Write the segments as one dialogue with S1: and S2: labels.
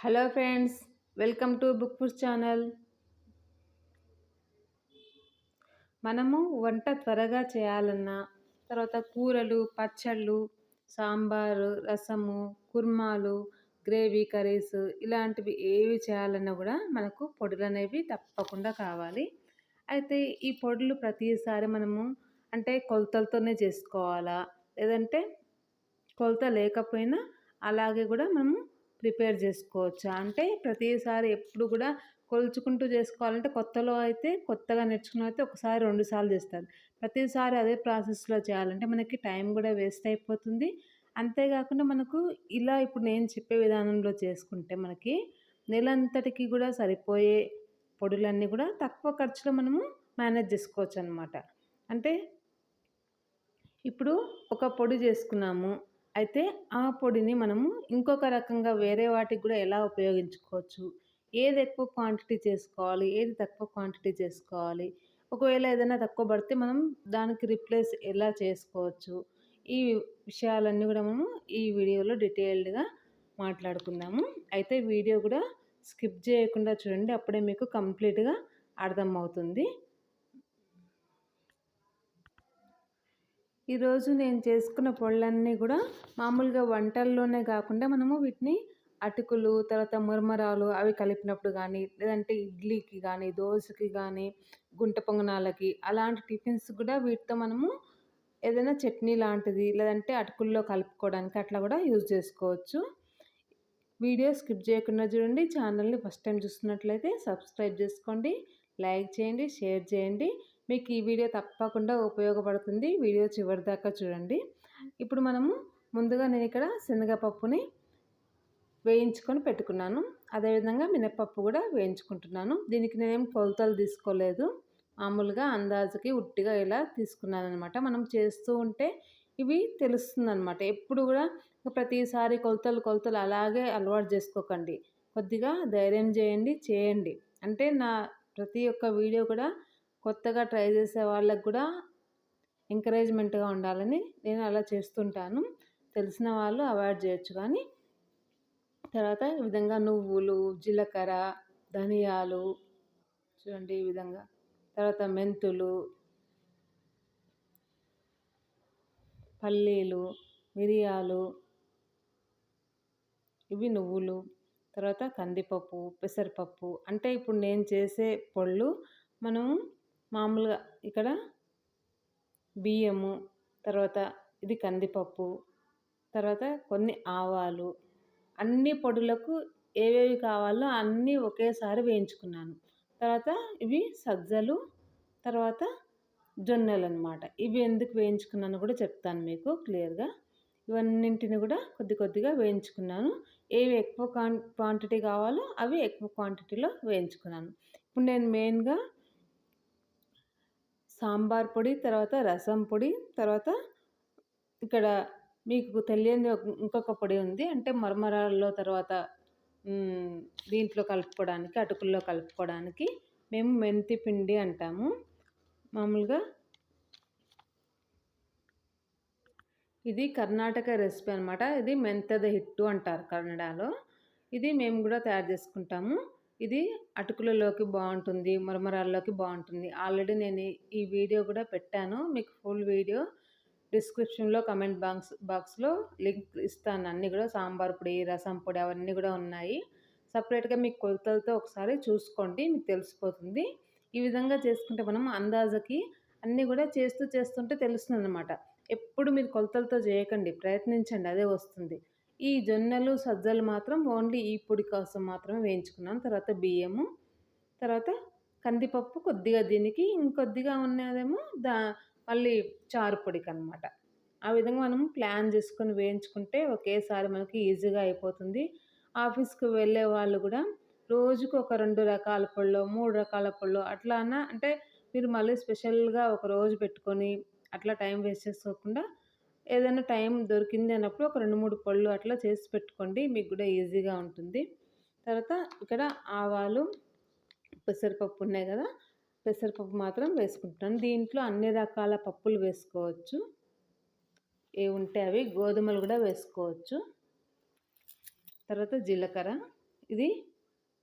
S1: Hello friends welcome to book food channel. మనము వంట త్వరగా చేయాలన్నా తర్వాత కూరలు పచ్చళ్ళు సాంబారు రసము కుర్మాలు గ్రేవీ కర్రీస్ ఇలాంటివి ఏవి చేయాలన్నా కూడా మనకు పొడులు అనేవి తప్పకుండా కావాలి. అయితే ఈ పొడులు ప్రతిసారి మనము అంటే కొలతలతోనే చేసుకోవాలా? లేదంటే కొలత లేకపోయినా అలాగే కూడా మనము ప్రిపేర్ చేసుకోవచ్చు? అంటే ప్రతిసారి ఎప్పుడు కూడా కొలుచుకుంటూ చేసుకోవాలంటే కొత్తలో అయితే కొత్తగా నేర్చుకున్న అయితే ఒకసారి రెండు సార్లు చేస్తారు. ప్రతిసారి అదే ప్రాసెస్లో చేయాలంటే మనకి టైం కూడా వేస్ట్ అయిపోతుంది. అంతేకాకుండా మనకు ఇలా ఇప్పుడు నేను చెప్పే విధానంలో చేసుకుంటే మనకి నెలంతటికి కూడా సరిపోయే పొడులన్నీ కూడా తక్కువ ఖర్చులో మనము మేనేజ్ చేసుకోవచ్చు అనమాట అంటే ఇప్పుడు ఒక పొడి చేసుకున్నాము. అయితే ఆ పొడిని మనము ఇంకొక రకంగా వేరే వాటికి కూడా ఎలా ఉపయోగించుకోవచ్చు? ఏది ఎక్కువ క్వాంటిటీ చేసుకోవాలి? ఏది తక్కువ క్వాంటిటీ చేసుకోవాలి? ఒకవేళ ఏదైనా తక్కువ పడితే మనం దానికి రిప్లేస్ ఎలా చేసుకోవచ్చు? ఈ విషయాలన్నీ కూడా మనము ఈ వీడియోలో డీటెయిల్డ్గా మాట్లాడుకుందాము. అయితే వీడియో కూడా స్కిప్ చేయకుండా చూడండి. అప్పుడే మీకు కంప్లీట్గా అర్థమవుతుంది. ఈరోజు నేను చేసుకున్న పళ్ళన్నీ కూడా మామూలుగా వంటల్లోనే కాకుండా మనము వీటిని అటుకులు తర్వాత మురమరాలు అవి కలిపినప్పుడు కానీ లేదంటే ఇడ్లీకి కానీ దోశకి కానీ గుంట పొంగనాలకి అలాంటి టిఫిన్స్ కూడా వీటితో మనము ఏదైనా చట్నీ లాంటిది లేదంటే అటుకుల్లో కలుపుకోవడానికి అట్లా కూడా యూజ్ చేసుకోవచ్చు. వీడియో స్కిప్ చేయకుండా చూడండి. ఛానల్ని ఫస్ట్ టైం చూస్తున్నట్లయితే సబ్స్క్రైబ్ చేసుకోండి. లైక్ చేయండి. షేర్ చేయండి. మీకు ఈ వీడియో తప్పకుండా ఉపయోగపడుతుంది. వీడియో చివరి దాకా చూడండి. ఇప్పుడు మనము ముందుగా నేను ఇక్కడ శనగపప్పుని వేయించుకొని పెట్టుకున్నాను. అదేవిధంగా మినప్పప్పు కూడా వేయించుకుంటున్నాను. దీనికి నేనేం కొలతలు తీసుకోలేదు. మామూలుగా అందాజుకి ఉట్టిగా ఇలా తీసుకున్నాను అనమాట మనం చేస్తూ ఉంటే ఇవి తెలుస్తుందనమాట ఎప్పుడు కూడా ప్రతిసారి కొలతలు కొలతలు అలాగే అలవాటు చేసుకోకండి. కొద్దిగా ధైర్యం చేయండి చేయండి. అంటే నా ప్రతి ఒక్క వీడియో కూడా కొత్తగా ట్రై చేసే వాళ్ళకు కూడా ఎంకరేజ్మెంట్గా ఉండాలని నేను అలా చేస్తుంటాను. తెలిసిన వాళ్ళు అవాయిడ్ చేయొచ్చు కానీ తర్వాత ఈ విధంగా నువ్వులు జీలకర్ర ధనియాలు చూడండి ఈ విధంగా. తర్వాత మెంతులు పల్లీలు మిరియాలు ఇవి నువ్వులు తర్వాత కందిపప్పు పెసరపప్పు. అంటే ఇప్పుడు నేను చేసే పొళ్ళు మనం మామూలుగా ఇక్కడ బియ్యము తర్వాత ఇది కందిపప్పు తర్వాత కొన్ని ఆవాలు. అన్ని పొడులకు ఏవేవి కావాలో అన్నీ ఒకేసారి వేయించుకున్నాను. తర్వాత ఇవి సజ్జలు తర్వాత జొన్నలు అనమాట ఇవి ఎందుకు వేయించుకున్నాను కూడా చెప్తాను మీకు క్లియర్గా. ఇవన్నింటిని కూడా కొద్ది కొద్దిగా వేయించుకున్నాను. ఏవి ఎక్కువ క్వాంటిటీ కావాలో అవి ఎక్కువ క్వాంటిటీలో వేయించుకున్నాను. ఇప్పుడు నేను మెయిన్గా సాంబార్ పొడి తర్వాత రసం పొడి తర్వాత ఇక్కడ మీకు తెలియని ఇంకొక పొడి ఉంది. అంటే మరమరాల్లో తర్వాత దీంట్లో కలుపుకోవడానికి అటుకుల్లో కలుపుకోవడానికి మేము మెంతి పిండి అంటాము. మామూలుగా ఇది కర్ణాటక రెసిపీ అనమాట ఇది మెంతద హిట్టు అంటారు కన్నడలో. ఇది మేము కూడా తయారు చేసుకుంటాము. ఇది అటుకులలోకి బాగుంటుంది మురమరాల్లోకి బాగుంటుంది. ఆల్రెడీ నేను ఈ వీడియో కూడా పెట్టాను. మీకు ఫుల్ వీడియో డిస్క్రిప్షన్లో కమెంట్ బాక్స్ బాక్స్లో లింక్ ఇస్తాను. అన్నీ కూడా సాంబార్ పొడి రసం పొడి అవన్నీ కూడా ఉన్నాయి. సపరేట్గా మీకు కొలతలతో ఒకసారి చూసుకోండి మీకు తెలిసిపోతుంది. ఈ విధంగా చేసుకుంటే మనం అందాజకి అన్నీ కూడా చేస్తూ చేస్తుంటే తెలుస్తుంది అనమాట ఎప్పుడు మీరు కొలతలతో చేయకండి ప్రయత్నించండి అదే వస్తుంది. ఈ జొన్నలు సజ్జలు మాత్రం ఓన్లీ ఈ పొడి కోసం మాత్రమే వేయించుకున్నాను. తర్వాత బియ్యము తర్వాత కందిపప్పు కొద్దిగా దీనికి ఇంకొద్దిగా ఉన్నదేమో దా మళ్ళీ చారు పొడికి అనమాట ఆ విధంగా మనం ప్లాన్ చేసుకొని వేయించుకుంటే ఒకేసారి మనకి ఈజీగా అయిపోతుంది. ఆఫీస్కి వెళ్ళే వాళ్ళు కూడా రోజుకు ఒక రెండు రకాల పళ్ళు మూడు రకాల పళ్ళు అట్లా అన్న అంటే మీరు మళ్ళీ స్పెషల్గా ఒక రోజు పెట్టుకొని అట్లా టైం వేస్ట్ చేసుకోకుండా ఏదైనా టైం దొరికింది అన్నప్పుడు ఒక రెండు మూడు పళ్ళు అట్లా చేసి పెట్టుకోండి మీకు కూడా ఈజీగా ఉంటుంది. తర్వాత ఇక్కడ ఆవాలు పెసరపప్పు ఉన్నాయి కదా పెసరపప్పు మాత్రం వేసుకుంటున్నాను. దీంట్లో అన్ని రకాల పప్పులు వేసుకోవచ్చు. ఏ ఉంటే అవి గోధుమలు కూడా వేసుకోవచ్చు. తర్వాత జీలకర్ర. ఇది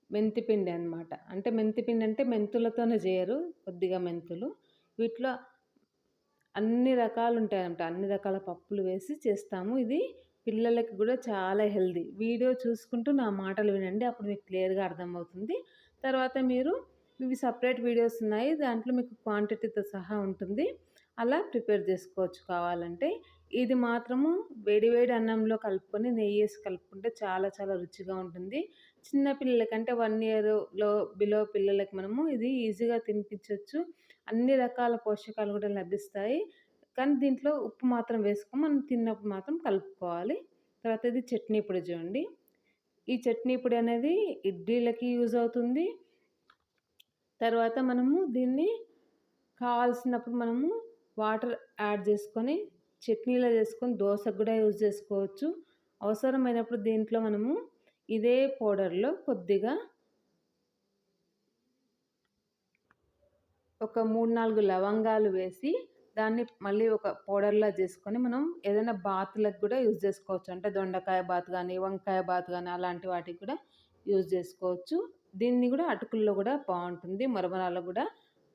S1: మెంతిపిండి అనమాట అంటే మెంతిపిండి అంటే మెంతులతోనే చేయరు కొద్దిగా మెంతులు. వీటిలో అన్ని రకాలు ఉంటాయన్నమాట అన్ని రకాల పప్పులు వేసి చేస్తాము. ఇది పిల్లలకి కూడా చాలా హెల్దీ. వీడియో చూసుకుంటూ నా మాటలు వినండి. అప్పుడు మీకు క్లియర్గా అర్థమవుతుంది. తర్వాత మీరు ఇవి సపరేట్ వీడియోస్ ఉన్నాయి. దాంట్లో మీకు క్వాంటిటీతో సహా ఉంటుంది. అలా ప్రిపేర్ చేసుకోవచ్చు కావాలంటే. ఇది మాత్రము వేడి వేడి అన్నంలో కలుపుకొని నెయ్యి వేసి కలుపుకుంటే చాలా చాలా రుచిగా ఉంటుంది. చిన్న పిల్లలకంటే వన్ ఇయర్లో బిలో పిల్లలకి మనము ఇది ఈజీగా తినిపించవచ్చు అన్ని రకాల పోషకాలు కూడా లభిస్తాయి. కానీ దీంట్లో ఉప్పు మాత్రం వేసుకొని మనం తిన్నప్పుడు మాత్రం కలుపుకోవాలి. తర్వాత ఇది చట్నీ పొడి చూడండి. ఈ చట్నీ పొడి అనేది ఇడ్లీలకి యూజ్ అవుతుంది. తర్వాత మనము దీన్ని కావాల్సినప్పుడు మనము వాటర్ యాడ్ చేసుకొని చట్నీలో చేసుకొని దోశకు కూడా యూజ్ చేసుకోవచ్చు. అవసరమైనప్పుడు దీంట్లో మనము ఇదే పౌడర్లో కొద్దిగా ఒక మూడు నాలుగు లవంగాలు వేసి దాన్ని మళ్ళీ ఒక పౌడర్లా చేసుకొని మనం ఏదైనా బాత్లకు కూడా యూజ్ చేసుకోవచ్చు. అంటే దొండకాయ బాత్ కానీ వంకాయ బాత్ కానీ అలాంటి వాటికి కూడా యూజ్ చేసుకోవచ్చు. దీన్ని కూడా అటుకుల్లో కూడా బాగుంటుంది మరమరాలు కూడా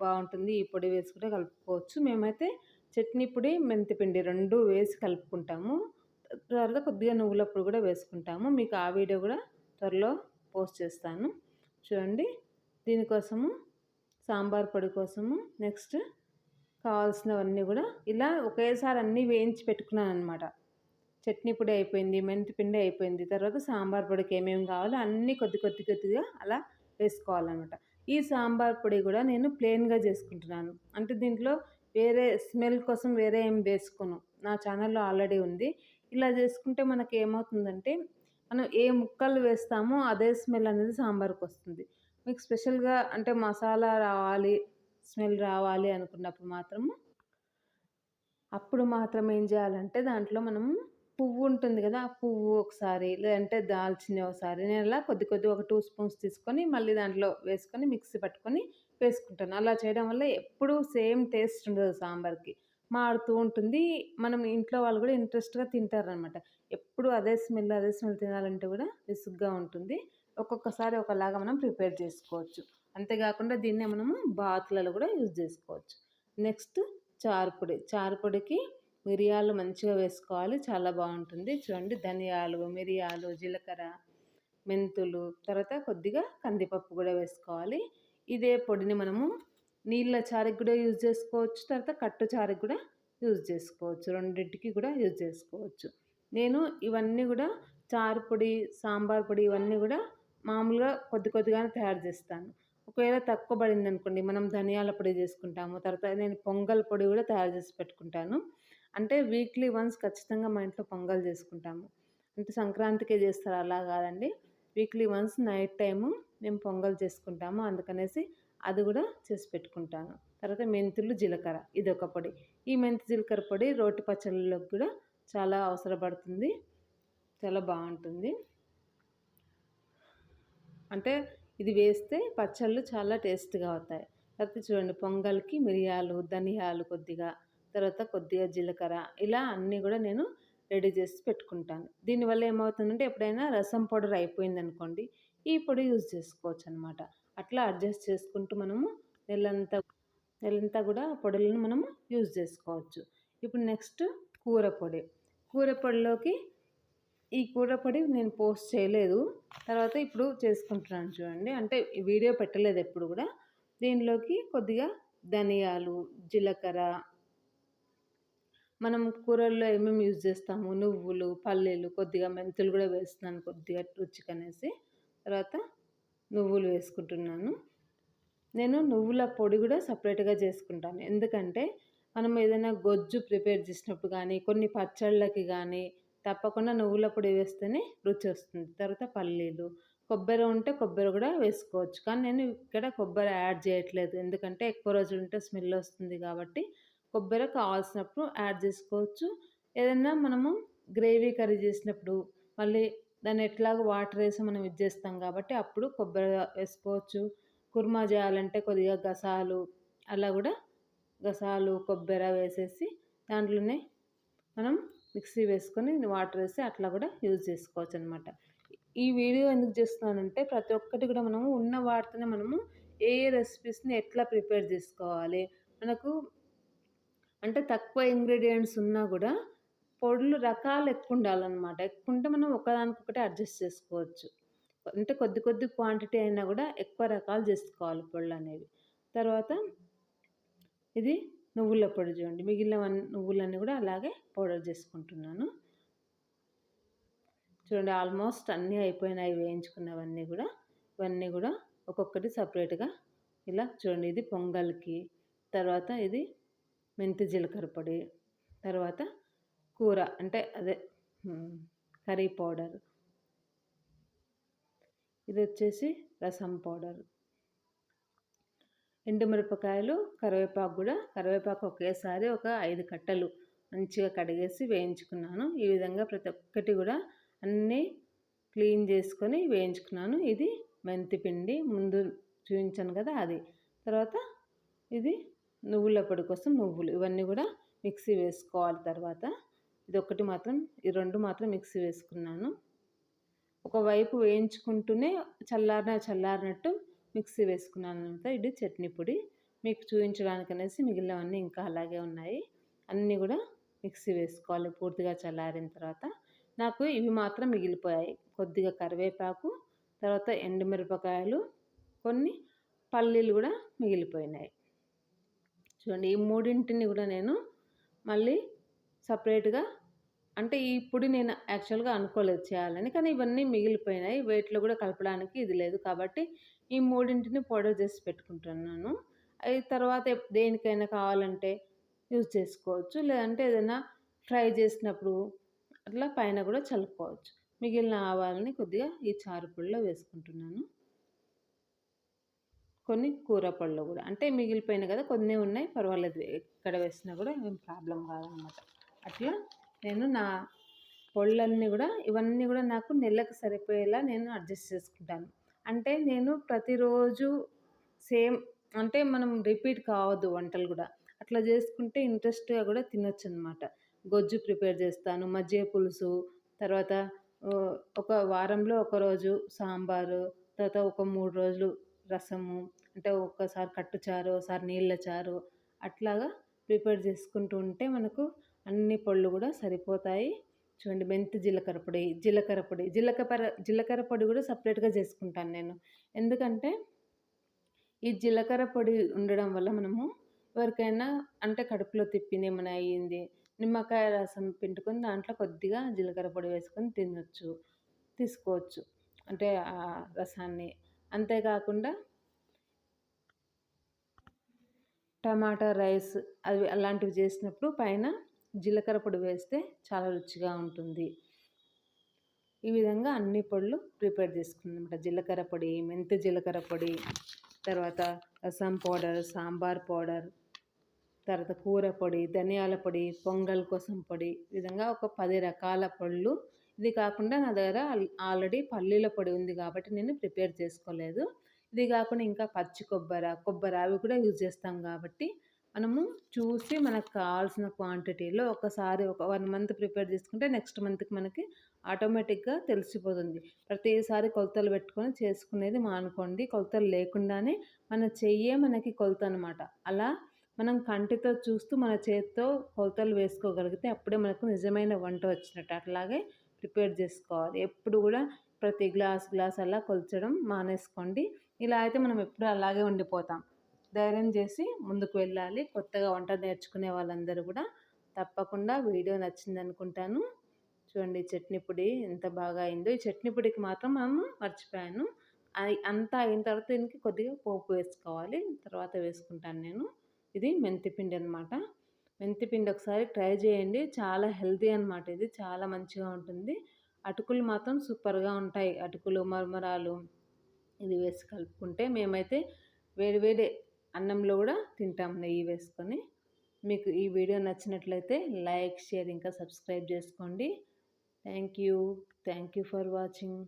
S1: బాగుంటుంది. ఈ పొడి వేసి కూడా కలుపుకోవచ్చు. మేమైతే చట్నీ పొడి మెంతిపిండి రెండు వేసి కలుపుకుంటాము. తర్వాత కొద్దిగా నువ్వుల పొడి కూడా వేసుకుంటాము. మీకు ఆ వీడియో కూడా త్వరలో పోస్ట్ చేస్తాను. చూడండి దీనికోసము సాంబార్ పొడి కోసము నెక్స్ట్ కావాల్సినవన్నీ కూడా ఇలా ఒకేసారి అన్నీ వేయించి పెట్టుకున్నాను అనమాట చట్నీ పొడి అయిపోయింది మెంతి పిండి అయిపోయింది తర్వాత సాంబార్ పొడికి ఏమేమి కావాలో అన్నీ కొద్ది కొద్ది కొద్దిగా అలా వేసుకోవాలన్నమాట. ఈ సాంబార్ పొడి కూడా నేను ప్లెయిన్గా చేసుకుంటున్నాను. అంటే దీంట్లో వేరే స్మెల్ కోసం వేరే ఏం వేసుకోను. నా ఛానల్లో ఆల్రెడీ ఉంది. ఇలా చేసుకుంటే మనకి ఏమవుతుందంటే మనం ఏ ముక్కలు వేస్తామో అదే స్మెల్ అనేది సాంబార్కి వస్తుంది. మీకు స్పెషల్గా అంటే మసాలా రావాలి స్మెల్ రావాలి అనుకున్నప్పుడు మాత్రము అప్పుడు మాత్రం ఏం చేయాలంటే దాంట్లో మనము పువ్వు ఉంటుంది కదా ఆ పువ్వు ఒకసారి లేదంటే దాల్చిన ఒకసారి నేను అలా కొద్ది కొద్ది ఒక టూ స్పూన్స్ తీసుకొని మళ్ళీ దాంట్లో వేసుకొని మిక్సీ పట్టుకొని వేసుకుంటాను. అలా చేయడం వల్ల ఎప్పుడూ సేమ్ టేస్ట్ ఉండదు సాంబార్కి. మారుతూ ఉంటుంది. మనం ఇంట్లో వాళ్ళు కూడా ఇంట్రెస్ట్గా తింటారనమాట ఎప్పుడు అదే స్మెల్ అదే స్మెల్ తినాలంటే కూడా విసుగ్గా ఉంటుంది. ఒక్కొక్కసారి ఒకలాగా మనం ప్రిపేర్ చేసుకోవచ్చు. అంతేకాకుండా దీన్నే మనము బాతులలో కూడా యూజ్ చేసుకోవచ్చు. నెక్స్ట్ చారుపొడి చారుపొడికి మిరియాలు మంచిగా వేసుకోవాలి. చాలా బాగుంటుంది. చూడండి ధనియాలు మిరియాలు జీలకర్ర మెంతులు తర్వాత కొద్దిగా కందిపప్పు కూడా వేసుకోవాలి. ఇదే పొడిని మనము నీళ్ళ చారుకి కూడా యూజ్ చేసుకోవచ్చు. తర్వాత కట్టు చారుకి కూడా యూజ్ చేసుకోవచ్చు. రెండింటికి కూడా యూజ్ చేసుకోవచ్చు. నేను ఇవన్నీ కూడా చారు పొడి సాంబార్ పొడి ఇవన్నీ కూడా మామూలుగా కొద్ది కొద్దిగానే తయారు చేస్తాను. ఒకవేళ తక్కువ పడింది అనుకోండి మనం ధనియాల పొడి చేసుకుంటాము. తర్వాత నేను పొంగల్ పొడి కూడా తయారు చేసి పెట్టుకుంటాను. అంటే వీక్లీ వన్స్ ఖచ్చితంగా మా ఇంట్లో పొంగల్ చేసుకుంటాము. అంటే సంక్రాంతికే చేస్తారు అలా కాదండి. వీక్లీ వన్స్ నైట్ టైము మేము పొంగల్ చేసుకుంటాము. అందుకనేసి అది కూడా చేసి పెట్టుకుంటాను. తర్వాత మెంతులు జీలకర్ర ఇది ఒక పొడి. ఈ మెంతి జీలకర్ర పొడి రోటి పచ్చళ్ళలోకి కూడా చాలా అవసరపడుతుంది. చాలా బాగుంటుంది. అంటే ఇది వేస్తే పచ్చళ్ళు చాలా టేస్ట్గా అవుతాయి. తర్వాత చూడండి పొంగల్కి మిరియాలు ధనియాలు కొద్దిగా తర్వాత కొద్దిగా జీలకర్ర ఇలా అన్నీ కూడా నేను రెడీ చేసి పెట్టుకుంటాను. దీనివల్ల ఏమవుతుందంటే ఎప్పుడైనా రసం పౌడర్ అయిపోయింది అనుకోండి ఈ పొడి యూజ్ చేసుకోవచ్చు అనమాట అట్లా అడ్జస్ట్ చేసుకుంటూ మనము నెలంతా నెలంతా కూడా పొడులను మనము యూజ్ చేసుకోవచ్చు. ఇప్పుడు నెక్స్ట్ కూర పొడి. కూర పొడిలోకి ఈ కూర పొడి నేను పోస్ట్ చేయలేదు. తర్వాత ఇప్పుడు చేసుకుంటున్నాను చూడండి. అంటే వీడియో పెట్టలేదు ఎప్పుడు కూడా. దీనిలోకి కొద్దిగా ధనియాలు జీలకర్ర మనం కూరల్లో ఏమేమి యూజ్ చేస్తాము? నువ్వులు పల్లీలు కొద్దిగా మెంతులు కూడా వేస్తున్నాను కొద్దిగా రుచికనేసి. తర్వాత నువ్వులు వేసుకుంటున్నాను. నేను నువ్వుల పొడి కూడా సపరేట్గా చేసుకుంటాను. ఎందుకంటే మనం ఏదైనా గొజ్జు ప్రిపేర్ చేసినప్పుడు కానీ కొన్ని పచ్చళ్ళకి కానీ తప్పకుండా నువ్వుల పొడి వేస్తేనే రుచి వస్తుంది. తర్వాత పల్లీలు కొబ్బరి ఉంటే కొబ్బరి కూడా వేసుకోవచ్చు. కానీ నేను ఇక్కడ కొబ్బరి యాడ్ చేయట్లేదు. ఎందుకంటే ఎక్కువ రోజులు ఉంటే స్మెల్ వస్తుంది కాబట్టి కొబ్బరి కావాల్సినప్పుడు యాడ్ చేసుకోవచ్చు. ఏదైనా మనము గ్రేవీ కర్రీ చేసినప్పుడు మళ్ళీ దాన్ని ఎట్లాగో వాటర్ వేసి మనం ఇది చేస్తాం కాబట్టి అప్పుడు కొబ్బరి వేసుకోవచ్చు. కుర్మా చేయాలంటే కొద్దిగా గసాలు అలా కూడా గసాలు కొబ్బరి వేసేసి దాంట్లోనే మనం మిక్సీ వేసుకొని వాటర్ వేసి అట్లా కూడా యూజ్ చేసుకోవచ్చు అనమాట ఈ వీడియో ఎందుకు చేస్తున్నానంటే ప్రతి ఒక్కటి కూడా మనము ఉన్న వాటితోనే మనము ఏ ఏ రెసిపీస్ని ఎట్లా ప్రిపేర్ చేసుకోవాలి. మనకు అంటే తక్కువ ఇంగ్రీడియంట్స్ ఉన్నా కూడా పొడులు రకాలు ఎక్కువ ఉండాలన్నమాట ఎక్కువ ఉంటే మనం ఒకదానికొకటి అడ్జస్ట్ చేసుకోవచ్చు. అంటే కొద్ది కొద్ది క్వాంటిటీ అయినా కూడా ఎక్కువ రకాలు చేసుకోవాలి పొడులు అనేవి తర్వాత ఇది నువ్వుల పొడి చూడండి. మిగిలిన నువ్వులన్నీ కూడా అలాగే పౌడర్ చేసుకుంటున్నాను. చూడండి ఆల్మోస్ట్ అన్నీ అయిపోయినాయి. వేయించుకున్నవన్నీ కూడా. ఇవన్నీ కూడా ఒక్కొక్కటి సపరేట్గా ఇలా చూడండి. ఇది పొంగల్కి తర్వాత ఇది మెంతి జీలకర్ర పొడి తర్వాత కూర అంటే అదే కర్రీ పౌడర్. ఇది వచ్చేసి రసం పౌడర్. ఎండుమిరపకాయలు కరివేపాకు కూడా కరివేపాకు ఒకేసారి ఒక ఐదు కట్టలు మంచిగా కడిగేసి వేయించుకున్నాను. ఈ విధంగా ప్రతి ఒక్కటి కూడా అన్నీ క్లీన్ చేసుకొని వేయించుకున్నాను. ఇది మెంతి పిండి ముందు చూపించాను కదా అది. తర్వాత ఇది నువ్వుల పొడి కోసం నువ్వులు ఇవన్నీ కూడా మిక్సీ వేసుకోవాలి తర్వాత. ఇది ఒకటి మాత్రం ఈ రెండు మాత్రం మిక్సీ వేసుకున్నాను. ఒకవైపు వేయించుకుంటూనే చల్లారిన చల్లారినట్టు మిక్సీ వేసుకున్నాను అనమాట ఇది చట్నీ పొడి. మీకు చూపించడానికి అనేసి మిగిలినవన్నీ ఇంకా అలాగే ఉన్నాయి. అన్నీ కూడా మిక్సీ వేసుకోవాలి పూర్తిగా చల్లారిన తర్వాత. నాకు ఇవి మాత్రం మిగిలిపోయాయి. కొద్దిగా కరివేపాకు తర్వాత ఎండుమిరపకాయలు కొన్ని పల్లీలు కూడా మిగిలిపోయినాయి. చూడండి ఈ మూడింటిని కూడా నేను మళ్ళీ సపరేట్గా అంటే ఇప్పుడు నేను యాక్చువల్గా అనుకోలేదు చేయాలని. కానీ ఇవన్నీ మిగిలిపోయినాయి. వెయిట్లో కూడా కలపడానికి ఇది లేదు కాబట్టి ఈ మూడింటిని పౌడర్ చేసి పెట్టుకుంటున్నాను. అది తర్వాత దేనికైనా కావాలంటే యూజ్ చేసుకోవచ్చు. లేదంటే ఏదైనా ఫ్రై చేసినప్పుడు అట్లా పైన కూడా చల్లుకోవచ్చు. మిగిలిన ఆవాలని కొద్దిగా ఈ చారు పొడిలో వేసుకుంటున్నాను. కొన్ని కూర పళ్ళు కూడా. అంటే మిగిలిపోయినాయి కదా కొన్ని ఉన్నాయి. పర్వాలేదు. ఎక్కడ వేసినా కూడా ఏం ప్రాబ్లం కాదనమాట అట్లా నేను నా పొళ్ళన్నీ కూడా ఇవన్నీ కూడా నాకు నెలకు సరిపోయేలా నేను అడ్జస్ట్ చేసుకుంటాను. అంటే నేను ప్రతిరోజు సేమ్ అంటే మనం రిపీట్ కావద్దు వంటలు కూడా. అట్లా చేసుకుంటే ఇంట్రెస్ట్గా కూడా తినొచ్చు అనమాట గొజ్జు ప్రిపేర్ చేస్తాను మజ్జిగ పులుసు తర్వాత ఒక వారంలో ఒకరోజు సాంబారు తర్వాత ఒక మూడు రోజులు రసము అంటే ఒక్కసారి కట్టుచారు ఒకసారి నీళ్ళ చారు అట్లాగా ప్రిపేర్ చేసుకుంటూ ఉంటే మనకు అన్ని పళ్ళు కూడా సరిపోతాయి. చూడండి మెంతి జీలకర్ర పొడి జీలకర్ర పొడి జీలకర్ర జీలకర్ర పొడి కూడా సపరేట్గా చేసుకుంటాను నేను. ఎందుకంటే ఈ జీలకర్ర పొడి ఉండడం వల్ల మనము ఎవరికైనా అంటే కడుపులో తిప్పింది ఏమైనా అయ్యింది నిమ్మకాయ రసం పిండుకొని దాంట్లో కొద్దిగా జీలకర్ర పొడి వేసుకొని తినొచ్చు తీసుకోవచ్చు అంటే ఆ రసాన్ని. అంతేకాకుండా టమాటా రైస్ అవి అలాంటివి చేసినప్పుడు పైన జీలకర్ర పొడి వేస్తే చాలా రుచిగా ఉంటుంది. ఈ విధంగా అన్ని పొడులు ప్రిపేర్ చేసుకుందన్నమాట జీలకర్ర పొడి మెంతి జీలకర్ర పొడి తర్వాత రసం పౌడర్ సాంబార్ పౌడర్ తర్వాత కూర పొడి ధనియాల పొడి పొంగల్ కోసం పొడి. ఈ విధంగా ఒక పది రకాల పళ్ళు. ఇది కాకుండా నా దగ్గర ఆల్రెడీ పల్లీల పొడి ఉంది కాబట్టి నేను ప్రిపేర్ చేసుకోలేదు. ఇది కాకుండా ఇంకా పచ్చి కొబ్బరి కొబ్బరి అవి కూడా యూజ్ చేస్తాం కాబట్టి మనము చూసి మనకు కావాల్సిన క్వాంటిటీలో ఒకసారి ఒక వన్ మంత్ ప్రిపేర్ చేసుకుంటే నెక్స్ట్ మంత్కి మనకి ఆటోమేటిక్గా తెలిసిపోతుంది. ప్రతిసారి కొలతలు పెట్టుకొని చేసుకునేది మానుకోండి. కొలతలు లేకుండానే మన చెయ్యే మనకి కొలత అనమాట అలా మనం కంటితో చూస్తూ మన చేతితో కొలతలు వేసుకోగలిగితే అప్పుడే మనకు నిజమైన వంట వచ్చినట్టు అట్లాగే ప్రిపేర్ చేసుకోవాలి. ఎప్పుడు కూడా ప్రతి గ్లాస్ గ్లాస్ అలా కొల్చడం మానేసుకోండి. ఇలా అయితే మనం ఎప్పుడు అలాగే ఉండిపోతాం. ధైర్యం చేసి ముందుకు వెళ్ళాలి. కొత్తగా వంట నేర్చుకునే వాళ్ళందరూ కూడా తప్పకుండా వీడియో నచ్చింది అనుకుంటాను చూడండి చట్నీ పొడి ఎంత బాగా అయిందో. ఈ చట్నీ పొడికి మాత్రం మనము మర్చిపోయాను. అంతా అయిన తర్వాత దీనికి కొద్దిగా పోపు వేసుకోవాలి. తర్వాత వేసుకుంటాను నేను. ఇది మెంతిపిండి అనమాట మెంతిపిండి ఒకసారి ట్రై చేయండి. చాలా హెల్తీ అనమాట ఇది. చాలా మంచిగా ఉంటుంది. అటుకులు మాత్రం సూపర్గా ఉంటాయి. అటుకులు మరమరాలు ఇది వేసి కలుపుకుంటే మేమైతే వేడి వేడి అన్నంలో కూడా తింటాం నెయ్యి వేసుకొని. మీకు ఈ వీడియో నచ్చినట్లయితే లైక్ షేర్ ఇంకా సబ్స్క్రైబ్ చేసుకోండి. Thank you. Thank you for watching.